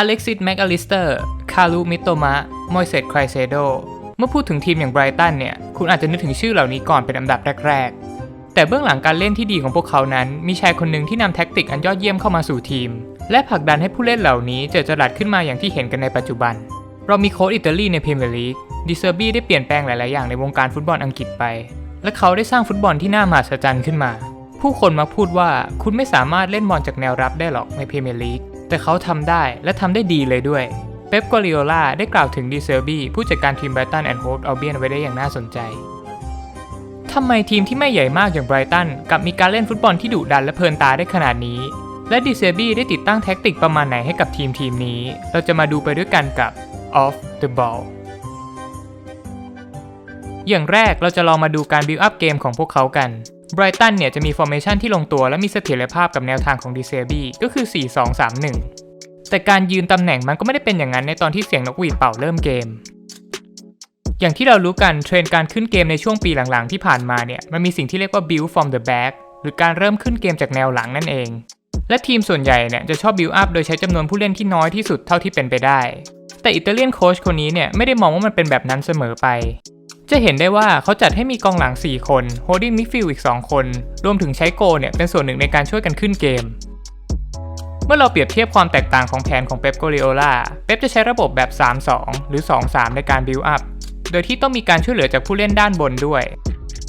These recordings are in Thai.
อเล็กซิสแมกอลิสเตอร์ คารูมิโตมะ มอยเซตไครเซโด เมื่อพูดถึงทีมอย่างไบรตันเนี่ย คุณอาจจะนึกถึงชื่อเหล่านี้ก่อนเป็นอันดับแรก ๆ แต่เบื้องหลังการเล่นที่ดีของพวกเขานั้น มีชายคนหนึ่งที่นำแท็กติกอันยอดเยี่ยมเข้ามาสู่ทีม และผลักดันให้ผู้เล่นเหล่านี้เจอจรัสขึ้นมาอย่างที่เห็นกันในปัจจุบัน เรามีโค้ชอิตาลีในพรีเมียร์ลีก ดิเซอร์บี้ได้เปลี่ยนแปลงหลาย ๆ อย่างในวงการฟุตบอลอังกฤษไป และเขาได้สร้างฟุตบอลที่น่ามหัศจรรย์ขึ้นมา ผู้คนมักพูดว่าคุณไม่สามารถเล่นบอลจากแนวรับได้หรอกในพรีเมียร์ลีก แต่เขาทำได้และทำได้ดีเลยด้วย เป๊ปกัวริโอลาได้กล่าวถึงดีเซอร์บี้ผู้จัดการทีมไบรตันแอนด์โฮปอัลเบียนไว้ได้อย่างน่าสนใจทำไมทีมที่ไม่ใหญ่มากอย่างไบรตันกลับมีการเล่นฟุตบอลที่ดุดันและเพลินตาได้ขนาดนี้ และดีเซอร์บี้ได้ติดตั้งแท็กติกประมาณไหนให้กับทีมทีมนี้ เราจะมาดูไปด้วยกันกับ off the ball อย่างแรกเราจะลองมาดูการบิวอัพเกมของพวกเขากัน ไบรตันเนี่ยจะมีฟอร์เมชันที่ลงตัวและมีเสถียรภาพกับแนวทางของดีเซบีก็คือ 4-2-3-1 แต่การยืนตำแหน่งมันก็ไม่ได้เป็นอย่างนั้นในตอนที่เสียงนกหวีดเป่าเริ่มเกม อย่างที่เรารู้กันเทรนการขึ้นเกมในช่วงปีหลังๆที่ผ่านมาเนี่ยมันมีสิ่งที่เรียกว่า build from the back หรือการเริ่มขึ้นเกมจากแนวหลังนั่นเอง และทีมส่วนใหญ่เนี่ยจะชอบ build up โดยใช้จำนวนผู้เล่นที่น้อยที่สุดเท่าที่เป็นไปได้ แต่อิตาเลียนโค้ชคนนี้เนี่ยไม่ได้มองว่ามันเป็นแบบนั้นเสมอไป จะเห็นได้ว่าเขาจัดให้มีกองหลัง 4 คน holding midfield อีก 2 คน รวมถึงใช้โกเนี่ยเป็นส่วนหนึ่งในการช่วยกันขึ้นเกม เมื่อเราเปรียบเทียบความแตกต่างของแผนของเป๊ปโกริโอลาเป๊ปจะใช้ระบบแบบ 3-2 หรือ 2-3 ในการ build up โดยที่ต้องมีการช่วยเหลือจากผู้เล่นด้านบนด้วย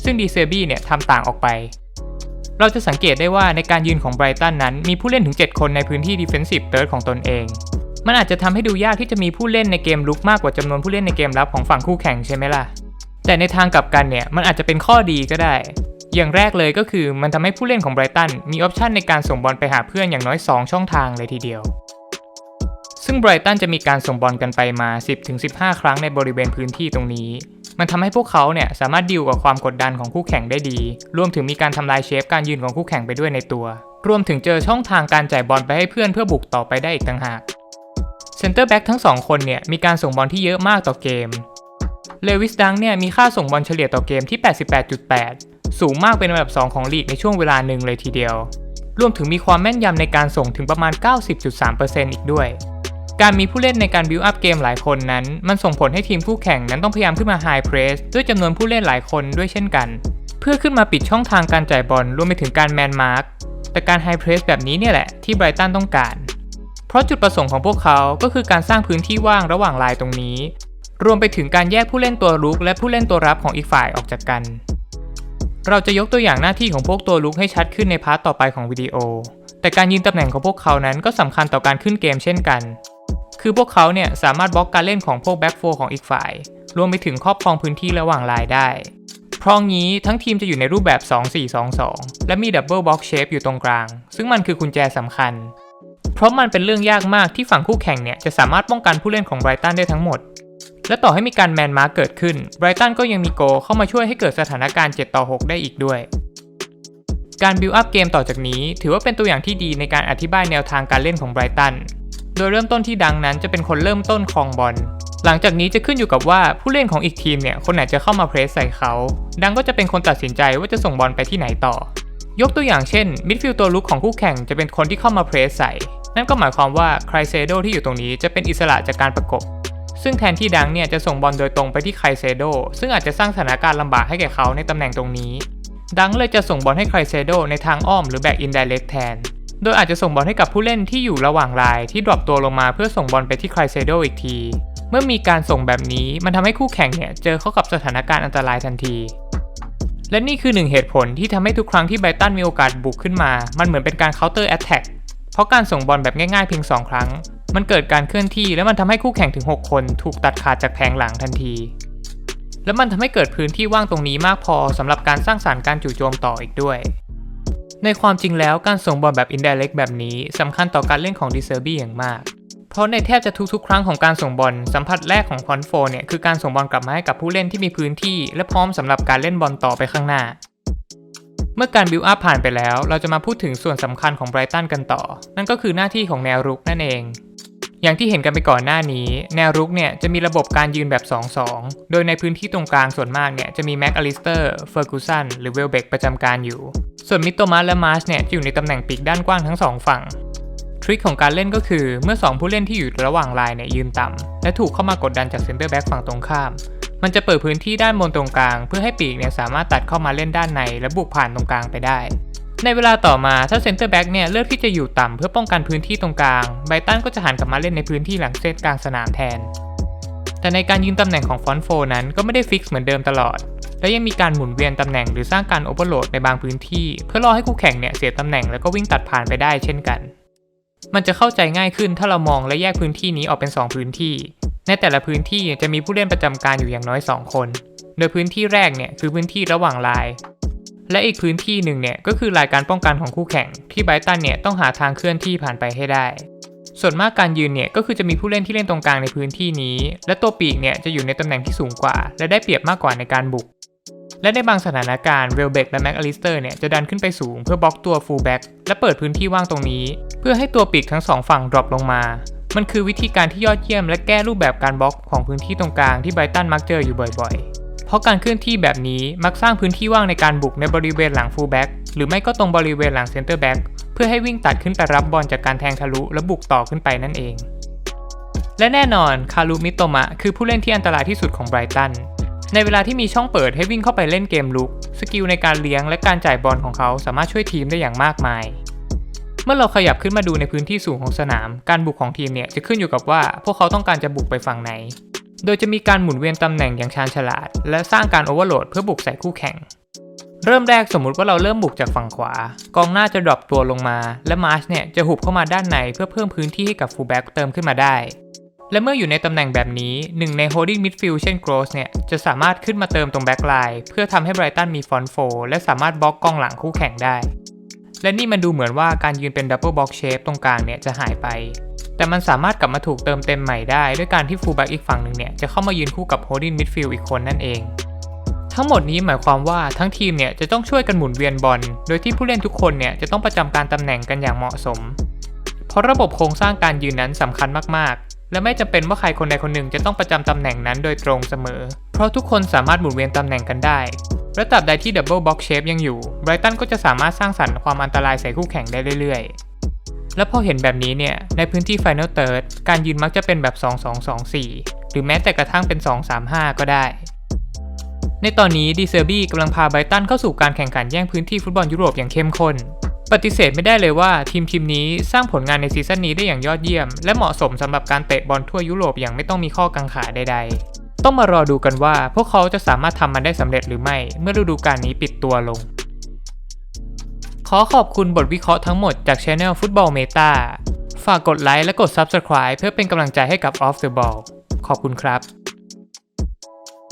ซึ่งดีเซอร์บี้เนี่ยทำต่างออกไป เราจะสังเกตได้ว่าในการยืนของไบรตันนั้น มีผู้เล่นถึง 7 คนในพื้นที่ defensive third ของตนเองมันอาจจะทำให้ดูยากที่จะมีผู้เล่นในเกมลุกมากกว่าจำนวนผู้เล่นในเกมรับของฝั่งคู่แข่งใช่ไหมล่ะ แต่ในทางกลับกันเนี่ยมันอาจจะเป็นข้อดีก็ได้ อย่างแรกเลยก็คือมันทำให้ผู้เล่นของไบรตันมีออปชันในการส่งบอลไปหาเพื่อนอย่างน้อย 2 ช่องทางเลยทีเดียว ซึ่งไบรตันจะมีการส่งบอลกันไปมา 10-15 ครั้งในบริเวณพื้นที่ตรงนี้ มันทำให้พวกเขาเนี่ยสามารถดิวกับความกดดันของคู่แข่งได้ดี รวมถึงมีการทำลายเชฟการยืนของคู่แข่งไปด้วยในตัว รวมถึงเจอช่องทางการจ่ายบอลไปให้เพื่อนเพื่อบุกต่อไปได้อีกต่างหากเซนเตอร์แบ็กทั้งสองคนเนี่ยมีการส่งบอลที่เยอะมากต่อเกม เลวิสดังเนี่ยมีค่าส่งบอลเฉลี่ยต่อเกมที่ 88.8 สูงมากเป็นอันดับ 2 ของลีกในช่วงเวลาหนึ่งเลยทีเดียว รวมถึงมีความแม่นยำในการส่งถึงประมาณ 90.3%อีกด้วย การมีผู้เล่นในการบิวอัพเกมหลายคนนั้น มันส่งผลให้ทีมคู่แข่งนั้นต้องพยายามขึ้นมาไฮเพรสด้วยจำนวนผู้เล่นหลายคนด้วยเช่นกัน เพื่อขึ้นมาปิดช่องทางการจ่ายบอลรวมไปถึงการแมนมาร์กแต่การไฮเพรสแบบนี้เนี่ยแหละที่ไบรตันต้องการเพราะจุดประสงค์ของพวกเขาก็คือการสร้างพื้นที่ว่างระหว่างลายตรงนี้ รวมไปถึงการแยกผู้เล่นตัวรุกและผู้เล่นตัวรับของอีกฝ่ายออกจากกัน เราจะยกตัวอย่างหน้าที่ของพวกตัวรุกให้ชัดขึ้นในพาร์ตต่อไปของวิดีโอ แต่การยืนตำแหน่งของพวกเขานั้นก็สำคัญต่อการขึ้นเกมเช่นกัน คือพวกเขาเนี่ยสามารถบล็อกการเล่นของพวกแบ็กโฟของอีกฝ่าย รวมไปถึงครอบครองพื้นที่ระหว่างลายได้ เพราะงี้ทั้งทีมจะอยู่ในรูปแบบ 2-4-2-2 และมีดับเบิลบ็อกเชฟอยู่ตรงกลาง ซึ่งมันคือกุญแจสำคัญ เพราะมันเป็นเรื่องยากมากที่ฝั่งคู่แข่งเนี่ยจะสามารถป้องกันผู้เล่นของไบรตันได้ทั้งหมด และต่อให้มีการแมนมาร์เกิดขึ้นไบรตันก็ยังมีโกเข้ามาช่วยให้เกิดสถานการณ์ 7 ต่อ 6 ได้อีกด้วย การบิวอัพเกมต่อจากนี้ ถือว่าเป็นตัวอย่างที่ดีในการอธิบายแนวทางการเล่นของไบรตัน โดยเริ่มต้นที่ดังนั้นจะเป็นคนเริ่มต้นครองบอลหลังจากนี้จะขึ้นอยู่กับว่าผู้เล่นของอีกทีมเนี่ยคนไหนจะเข้ามาเพรสใส่เขา ดังก็จะเป็นคนตัดสินใจว่าจะส่งบอลไปที่ไหนต่อ ยกตัวอย่างเช่นมิดฟิลด์ตัวลุกของคู่แข่งจะเป็นคนที่เข้ามาเพรสใส่ นั่นก็หมายความว่าไครเซโดที่อยู่ตรงนี้จะเป็นอิสระจากการประกบ ซึ่งแทนที่ดังเนี่ยจะส่งบอลโดยตรงไปที่ไคเซโด ซึ่งอาจจะสร้างสถานการณ์ลำบากให้แก่เขาในตำแหน่งตรงนี้ ดังเลยจะส่งบอลให้ไคเซโดในทางอ้อมหรือแบ็กอินไดเรกแทน โดยอาจจะส่งบอลให้กับผู้เล่นที่อยู่ระหว่างลายที่ดรอปตัวลงมาเพื่อส่งบอลไปที่ไคเซโดอีกที เมื่อมีการส่งแบบนี้มันทำให้คู่แข่งเนี่ยเจอเข้ากับสถานการณ์อันตรายทันที และนี่คือหนึ่งเหตุผลที่ทำให้ทุกครั้งที่ไบตันมีโอกาสบุกขึ้นมา มันเหมือนเป็นการ counter attack เพราะการส่งบอลแบบง่ายๆเพียง2 ครั้ง มันเกิดการเคลื่อนที่และมันทำให้คู่แข่งถึง 6 คนถูกตัดขาดจากแผงหลังทันที และมันทำให้เกิดพื้นที่ว่างตรงนี้มากพอสำหรับการสร้างสารรค์การจู่โจมต่ออีกด้วย ในความจริงแล้วการส่งบอลแบบ indirect แบบนี้สำคัญต่อการเล่นของดิเซอร์บี้อย่างมาก เพราะในแทบจะทุกๆ ครั้งของการส่งบอลสัมผัสแรกของคอนโฟเนี่ยคือการส่งบอลกลับมาให้กับผู้เล่นที่มีพื้นที่ และพร้อมสำหรับการเล่นบอลต่อไปข้างหน้า เมื่อการบิวอัพผ่านไปแล้ว เราจะมาพูดถึงส่วนสำคัญของไบรตันกันต่อ นั่นก็คือหน้าที่ของแนวรุกนั่นเอง อย่างที่เห็นกันไปก่อนหน้านี้ แนวรุกเนี่ยจะมีระบบการยืนแบบ 2-2 โดยในพื้นที่ตรงกลางส่วนมากเนี่ยจะมีแม็กอลิสเตอร์ เฟอร์กูสัน หรือเวลเบกประจำการอยู่ ส่วนมิโตมัสและมาร์ชเนี่ยจะอยู่ในตำแหน่งปีกด้านกว้างทั้งสองฝั่งทริริคของการเล่นก็คือเมื่อ 2 ผู้เล่นที่อยู่ระหว่างลายเนี่ยยืนต่ำและถูกเข้ามากดดันจากเซนเตอร์แบ็กฝั่งตรงข้าม มันจะเปิดพื้นที่ด้านบนตรงกลาง เพื่อให้ปีกเนี่ยสามารถตัดเข้ามาเล่นด้านในและบุกผ่านตรงกลางไปได้ ในเวลาต่อมาถ้าเซนเตอร์แบ็กเนี่ยเลือกที่จะอยู่ต่ำเพื่อป้องกันพื้นที่ตรงกลาง ไบตันก็จะหันกลับมาเล่นในพื้นที่หลังเส้นกลางสนามแทน แต่ในการยืนตำแหน่งของฟอนโฟนั้นก็ไม่ได้ฟิกซ์เหมือนเดิมตลอด และยังมีการหมุนเวียนตำแหน่งหรือสร้างการโอเวอร์โหลดในบางพื้นที่ เพื่อรอให้คู่แข่งเนี่ยเสียตำแหน่งแล้วก็วิ่งตัดผ่านไปได้เช่นกัน มันจะเข้าใจง่ายขึ้นถ้าเรามองและแยกพื้นที่นี้ออกเป็น 2 พื้นที่ ในแต่ละพื้นที่จะมีผู้เล่นประจำการอยู่อย่างน้อย 2 คน โดยพื้นที่แรกเนี่ยคือพื้นที่ระหว่างลาย และอีกพื้นที่หนึ่งเนี่ยก็คือรายการป้องกันของคู่แข่ง ที่ไบรตันเนี่ยต้องหาทางเคลื่อนที่ผ่านไปให้ได้ ส่วนมากการยืนเนี่ยก็คือจะมีผู้เล่นที่เล่นตรงกลางในพื้นที่นี้ และตัวปีกเนี่ยจะอยู่ในตำแหน่งที่สูงกว่า และได้เปรียบมากกว่าในการบุก และในบางสถานการณ์เวลเบกและแม็กอลิสเตอร์เนี่ยจะดันขึ้นไปสูงเพื่อบล็อกตัวฟูลแบ็กและเปิดพื้นที่ว่างตรงนี้ เพื่อให้ตัวปีกทั้งสองฝั่งดรอปลงมามันคือวิธีการที่ยอดเยี่ยมและแก้รูปแบบการบล็อกของพื้นที่ตรงกลางที่ไบรตันมักเจออยู่บ่อยๆ เพราะการเคลื่อนที่แบบนี้มักสร้างพื้นที่ว่างในการบุกในบริเวณหลังฟูลแบ็กหรือไม่ก็ตรงบริเวณหลังเซนเตอร์แบ็กเพื่อให้วิ่งตัดขึ้นไปรับบอลจากการแทงทะลุและบุกต่อขึ้นไปนั่นเอง และแน่นอนคารุมิโตมะคือผู้เล่นที่อันตรายที่สุดของไบรตันในเวลาที่มีช่องเปิดให้วิ่งเข้าไปเล่นเกมลุก สกิลในการเลี้ยงและการจ่ายบอลของเขาสามารถช่วยทีมได้อย่างมากมาย เมื่อเราขยับขึ้นมาดูในพื้นที่สูงของสนาม การบุกของทีมเนี่ยจะขึ้นอยู่กับว่าพวกเขาต้องการจะบุกไปฝั่งไหน โดยจะมีการหมุนเวียนตำแหน่งอย่างชาญฉลาด และสร้างการโอเวอร์โหลดเพื่อบุกใส่คู่แข่ง เริ่มแรกสมมุติว่าเราเริ่มบุกจากฝั่งขวา กองหน้าจะดรอปตัวลงมา และมาร์ชเนี่ยจะหุบเข้ามาด้านในเพื่อเพิ่มพื้นที่ให้กับฟูลแบ็กเติมขึ้นมาได้ และเมื่ออยู่ในตำแหน่งแบบนี้หนึ่งใน holding midfield เช่น Gross เนี่ยจะสามารถขึ้นมาเติมตรงแบ็กไลน์เพื่อทำให้ไบรตันมีฟอนโฟและสามารถบล็อกกองหลังคู่แข่งได้และนี่มันดูเหมือนว่าการยืนเป็น double box shape ตรงกลางเนี่ยจะหายไป แต่มันสามารถกลับมาถูกเติมเต็มใหม่ได้ ด้วยการที่ fullback อีกฝั่งหนึ่งเนี่ยจะเข้ามายืนคู่กับ holding midfield อีกคนนั่นเอง ทั้งหมดนี้หมายความว่าทั้งทีมเนี่ยจะต้องช่วยกันหมุนเวียนบอล โดยที่ผู้เล่นทุกคนเนี่ยจะต้องประจำการตำแหน่งกันอย่างเหมาะสม เพราะระบบโครงสร้างการยืนนั้นสำคัญมากๆ และไม่จำเป็นว่าใครคนใดคนหนึ่งจะต้องประจำตำแหน่งนั้นโดยตรงเสมอ เพราะทุกคนสามารถหมุนเวียนตำแหน่งกันได้และตราบใดที่ Double Box Shape ยังอยู่ไบรตันก็จะสามารถสร้างสรรค์ความอันตรายใส่คู่แข่งได้เรื่อยๆ และพอเห็นแบบนี้เนี่ย ในพื้นที่ Final Third การยืนมักจะเป็นแบบ 2-2-2-4 หรือแม้แต่กระทั่งเป็น 2-3-5 ก็ได้ ในตอนนี้ดีเซอร์บี้กำลังพาไบรตันเข้าสู่การแข่งขันแย่งพื้นที่ฟุตบอลยุโรปอย่างเข้มข้น ปฏิเสธไม่ได้เลยว่าทีมทีมนี้สร้างผลงานในซีซั่นนี้ได้อย่างยอดเยี่ยม และเหมาะสมสำหรับการเตะบอลทั่วยุโรปอย่างไม่ต้องมีข้อกังขาใด ๆ ต้องมารอดูกันว่าพวกเขาจะสามารถทำมันได้สำเร็จหรือไม่ เมื่อฤดูกาลนี้ปิดตัวลง ขอขอบคุณบทวิเคราะห์ทั้งหมดจาก Channel Football Meta ฝากกดไลค์และกด Subscribe เพื่อเป็นกำลังใจให้กับ Off the Ball ขอบคุณครับ